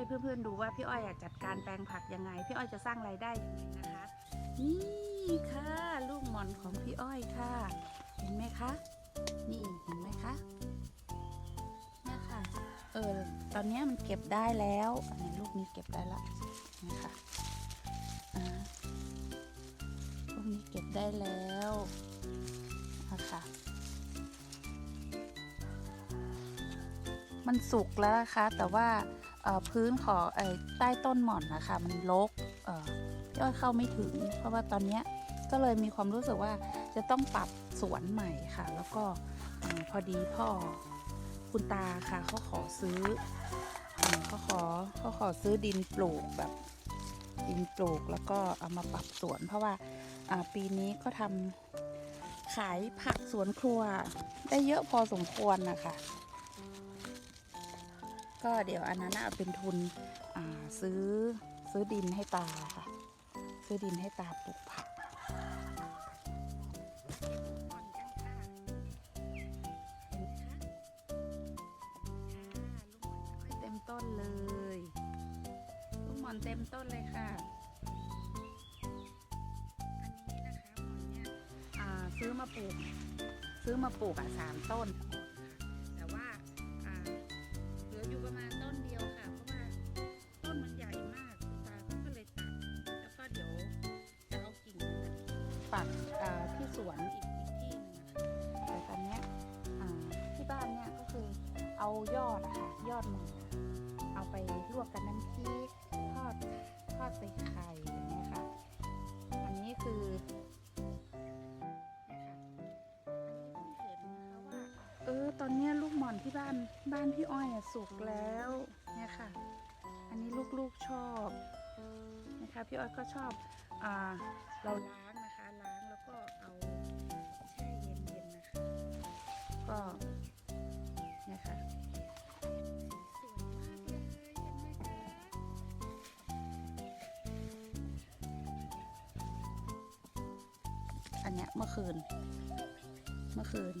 ให้เพื่อนๆดูว่าพี่อ้อยอะจัดการแปลงผักยังไง พี่อ้อยจะสร้างรายได้ยังไงนะคะ นี่ค่ะลูกหม่อนของพี่อ้อยค่ะ เห็นไหมคะ นี่เห็นไหมคะเนี่ยค่ะเออตอนนี้มันเก็บได้แล้วอันนี้ลูกนี้เก็บได้ละนะคะอ่าลูกนี้เก็บได้แล้วนะคะมันสุกแล้วนะคะแต่ว่า พื้นของใต้ต้นหม่อนนะคะมันรกเอ่อพี่อ้อยเข้าไม่ถึง เพราะว่าตอนนี้ก็เลยมีความรู้สึกว่าจะต้องปรับสวนใหม่ค่ะ แล้วก็พอดีพ่อคุณตาค่ะเขาขอซื้อเขาขอเขาขอซื้อดินปลูกแบบดินปลูกแล้วก็เอามาปรับสวน เพราะว่าปีนี้ก็ทำขายผักสวนครัวได้เยอะพอสมควรนะคะ ก็เดี๋ยวอันนั้นเอาเป็นทุนซื้อซื้อดินให้ตาค่ะ ซื้อดินให้ตาปลูกผักเต็มต้นเลยลูกหมอนเต็มต้นเลยค่ะอันนี้นะคะหมอนเนี่ยซื้อมาปลูก ซื้อมาปลูกอะสามต้น ยอดอะค่ะ ยอดมันอเอาไปลวกกับน้ำพริกทอดทอดใส่ไข่อย่างเงี้ยค่ะ อันนี้คือเนี่ยค่ะอันนี้เพิ่งเห็นนะคะว่าเออตอนนี้ลูกหม่อนที่บ้านบ้านพี่อ้อยอะสุกแล้วเนี่ยค่ะ อันนี้ลูกๆชอบนะคะพี่อ้อยก็ชอบอ่าเราล้างนะคะล้างแล้วก็เอาแช่เย็นๆนะคะ ก็ นเนี้ยเมื่อคืน เมื่อคืน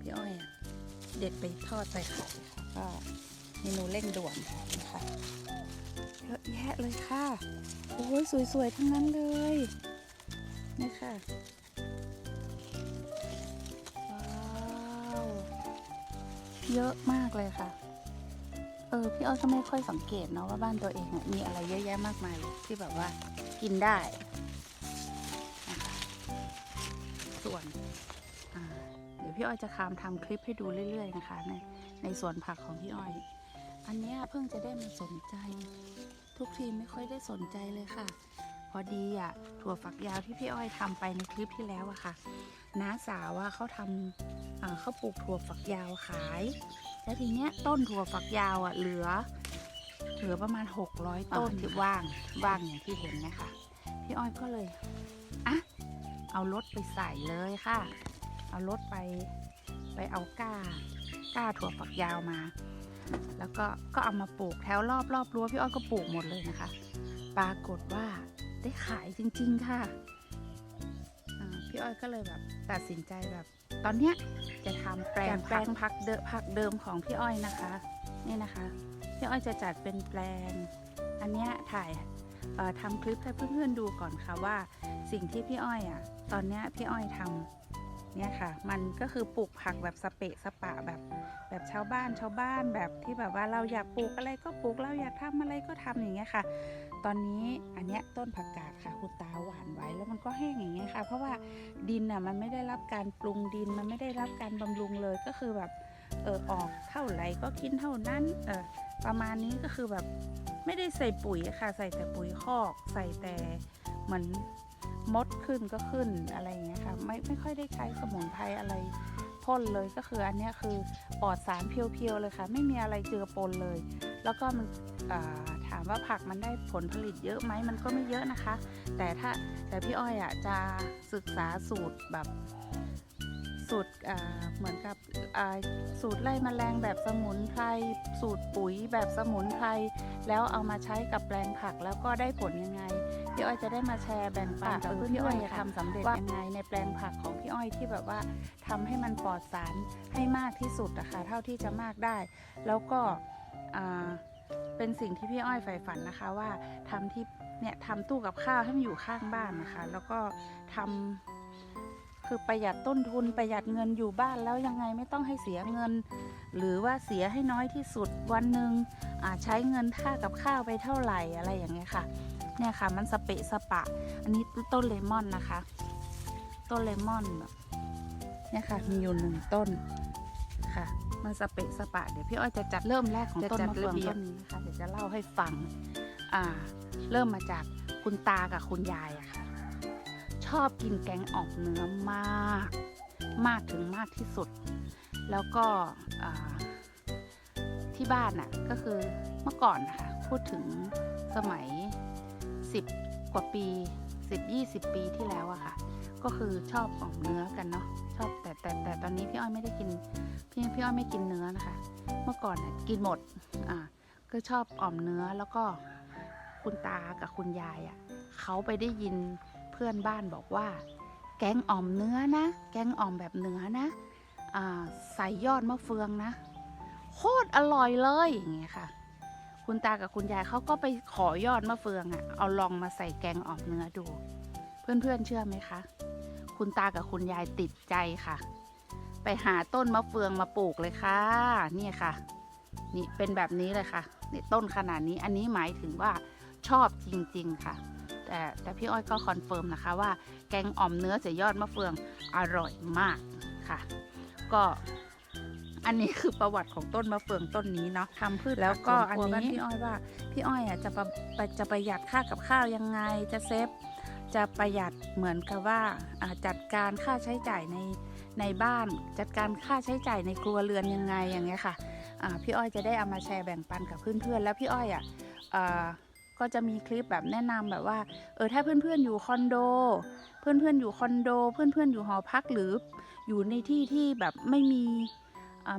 พี่อ้อยเด็ดไปทอดใส่ไข่ค่ะก็เมนูเร่งด่วนนะคะเยอะแยะเลยค่ะ โอ้ยสวยๆ ทั้งนั้นเลย นี่ค่ะ ว้าว เยอะมากเลยค่ะ เออ พี่อ้อยก็ไม่ค่อยสังเกตเนาะว่าบ้านตัวเองมีอะไรเยอะแยะมากมายเลยที่แบบว่ากินได้ เดี๋ยวพี่อ้อยจะคามทำคลิปให้ดูเรื่อย ๆ นะคะ ในในสวนผักของพี่อ้อย อันนี้เพิ่งจะได้มาสนใจ ทุกทีไม่ค่อยได้สนใจเลยค่ะ พอดีอะถั่วฝักยาวที่พี่อ้อยทำไปในคลิปที่แล้วอะค่ะน้าสาวว่าเขาทำอ่าเขาปลูกถั่วฝักยาวขาย แล้วทีเนี้ยต้นถั่วฝักยาวอะเหลือเหลือประมาณ 600 ต้นที่ว่างว่างอย่างที่เห็นนะคะพี่อ้อยก็เลยอะ เอารถไปใส่เลยค่ะ เอารถไปไปเอาก้าก้าถั่วฝักยาวมา แล้วก็ก็เอามาปลูกแถวรอบรอบรั้วพี่อ้อยก็ปลูกหมดเลยนะคะ ปรากฏว่าได้ขายจริง ๆ ค่ะอ่าพี่อ้อยก็เลยแบบตัดสินใจแบบ ตอนเนี้ยจะทำแปลงแปลงพักเดิมผักเดิมของพี่อ้อยนะคะนี่นะคะพี่อ้อยจะจัดเป็นแปลง อันเนี้ยถ่ายเอ่อทำคลิปให้เพื่อนๆดูก่อนค่ะว่า สิ่งที่พี่อ้อยอะ ตอนเนี้ยพี่อ้อยทำเนี่ยค่ะ มันก็คือปลูกผักแบบสเปะสปะแบบ แบบชาวบ้านชาวบ้านแบบที่แบบว่าเราอยากปลูกอะไรก็ปลูกเราอยากทำอะไรก็ทำอย่างเงี้ยค่ะ ตอนนี้อันเนี้ยต้นผักกาดค่ะคุณตาหวานไว้แล้วมันก็แห้งอย่างเงี้ยค่ะ เพราะว่าดินอะมันไม่ได้รับการปรุงดินมันไม่ได้รับการบำรุงเลยก็คือแบบเออออกเท่าไหร่ก็กินเท่านั้นเออประมาณนี้ก็คือแบบไม่ได้ใส่ปุ๋ยค่ะ ใส่แต่ปุ๋ยคอก ใส่แต่เหมือน มดขึ้นก็ขึ้นอะไรอย่างเงี้ยค่ะไม่ไม่ค่อยได้ใช้สมุนไพรอะไรพ่นเลยก็คืออันเนี้ยคือปลอดสารเพียวๆเลยค่ะ ไม่มีอะไรเจือปนเลย แล้วก็มันอ่าถามว่าผักมันได้ผลผลิตเยอะไหมมันก็ไม่เยอะนะคะ แต่ถ้าแต่พี่อ้อยอะจะศึกษาสูตรแบบสูตรเหมือนกับสูตรไล่แมลงแบบสมุนไพรสูตรปุ๋ยแบบสมุนไพรแล้วเอามาใช้กับแปลงผักแล้วก็ได้ผลยังไง พี่อ้อยจะได้มาแชร์แบ่งปันกับเพื่อนๆพี่อ้อยจะทำสำเร็จยังไงในแปลงผักของพี่อ้อยที่แบบว่าทำให้มันปลอดสารให้มากที่สุดอะค่ะเท่าที่จะมากได้ แล้วก็อ่าเป็นสิ่งที่พี่อ้อยใฝ่ฝันนะคะว่าทำที่เนี่ยทำตู้กับข้าวให้มันอยู่ข้างบ้านนะคะ แล้วก็ทำคือประหยัดต้นทุนประหยัดเงินอยู่บ้านแล้วยังไงไม่ต้องให้เสียเงิน หรือว่าเสียให้น้อยที่สุดวันหนึ่งอ่าใช้เงินค่ากับข้าวไปเท่าไหร่อะไรอย่างเงี้ยค่ะ เนี่ยค่ะ มันสเปะสปะ อันนี้ต้นเลมอนนะคะ ต้นเลมอนแบบเนี่ยค่ะ มีอยู่หนึ่งต้นค่ะ มันสเปะสปะ เดี๋ยวพี่อ้อยจะจัดเริ่มแรกของต้นมะเฟืองต้นนี้นะคะเดี๋ยวจะเล่าให้ฟัง อ่า เริ่มมาจากคุณตากับคุณยายอะค่ะ ชอบกินแกงอ่อมเนื้อมาก มากถึงมากที่สุด แล้วก็อ่าที่บ้านน่ะก็คือเมื่อก่อนนะคะพูดถึงสมัย 10 กว่าปี 10 20 ปีที่แล้วอะค่ะ ก็คือชอบอ่อมเนื้อกันเนาะชอบแต่แต่แต่ตอนนี้พี่อ้อยไม่ได้กินพี่พี่อ้อยไม่กินเนื้อนะคะ เมื่อก่อนน่ะกินหมดอ่าก็ชอบอ่อมเนื้อแล้วก็คุณตากับคุณยายอะ่ะเขาไปได้ยินเพื่อนบ้านบอกว่า แกงอ่อมเนื้อนะ แกงอ่อมแบบเนื้อนะอ่าใส่ยอดมะเฟืองนะโคตรอร่อยเลยอย่างเงี้ยค่ะ คุณตากับคุณยายเขาก็ไปขอยอดมะเฟืองอะ่ะ เอาลองมาใส่แกงอ่อมเนื้อดู เพื่อนๆเชื่อไหมคะ คุณตากับคุณยายติดใจค่ะ ไปหาต้นมะเฟืองมาปลูกเลยค่ะ นี่ค่ะ นี่เป็นแบบนี้เลยค่ะนี่ต้นขนาดนี้อันนี้หมายถึงว่าชอบจริง ๆค่ะ แต่แต่พี่อ้อยก็คอนเฟิร์มนะคะว่าแกงอ่อมเนื้อใส่ยอดมะเฟืองอร่อยมากค่ะ ก็ อันนี้คือประวัติของต้นมะเฟืองต้นนี้เนาะทำพืชแล้วก็อันนี้พี่อ้อยว่า พี่อ้อยอะจะประประจะประหยัดค่ากับข้าวยังไงจะเซฟจะประหยัดเหมือนกับว่าอ่าจัดการค่าใช้จ่ายในในบ้าน จัดการค่าใช้จ่ายในครัวเรือนยังไงอย่างเงี้ยค่ะอ่าพี่อ้อยจะได้เอามาแชร์แบ่งปันกับเพื่อนๆแล้วพี่อ้อยอะอ่าก็จะมีคลิปแบบแนะนำแบบว่า เออถ้าเพื่อนๆอยู่คอนโด เพื่อนๆอยู่คอนโด เพื่อนๆอยู่หอพักหรืออยู่ในที่ที่แบบไม่มีอ่า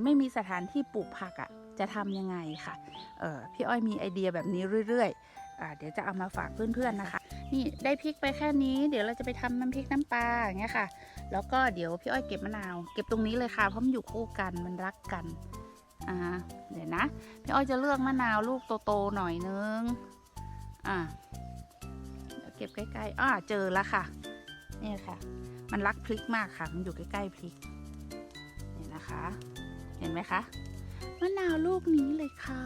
ไม่มีสถานที่ปลูกผักอะจะทำยังไงค่ะพี่อ้อยมีไอเดียแบบนี้เรื่อยๆอ่าเดี๋ยวจะเอามาฝากเพื่อนๆนะคะ นี่ได้พริกไปแค่นี้ เดี๋ยวเราจะไปทำน้ำพริกน้ำปลาอย่างเงี้ยค่ะ แล้วก็เดี๋ยวพี่อ้อยเก็บมะนาว เก็บตรงนี้เลยค่ะเพราะมันอยู่คู่กันมันรักกันอ่าเดี๋ยวนะพี่อ้อยจะเลือกมะนาวลูกโตๆหน่อยนึงอ่าเดี๋ยวเก็บใกล้ๆอ่าเจอแล้วค่ะนี่ค่ะ มันรักพริกมากค่ะ มันอยู่ใกล้ๆพริกนี่นะคะ เห็นไหมคะมะนาวลูกนี้เลยค่ะ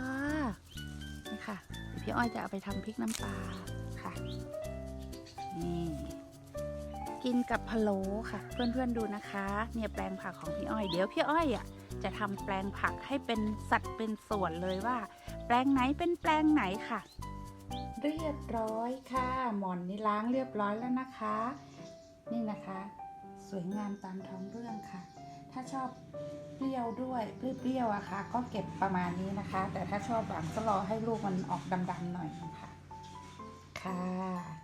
นี่ค่ะพี่อ้อยจะเอาไปทำพริกน้ำปลาค่ะนี่กินกับพะโล้ค่ะ เพื่อนๆดูนะคะ เนี่ยแปลงผักของพี่อ้อยเดี๋ยวพี่อ้อยอะจะทำแปลงผักให้เป็นสัดเป็นส่วนเลยว่า แปลงไหนเป็นแปลงไหนค่ะ เรียบร้อยค่ะ หมอนนี่ล้างเรียบร้อยแล้วนะคะ นี่นะคะ สวยงามตามท้องเรื่องค่ะ ถ้าชอบเปรี้ยวด้วยเปรี้ยวๆอะค่ะ ก็เก็บประมาณนี้นะคะ แต่ถ้าชอบหวานก็รอให้ลูกมันออกดำๆหน่อยนะคะค่ะ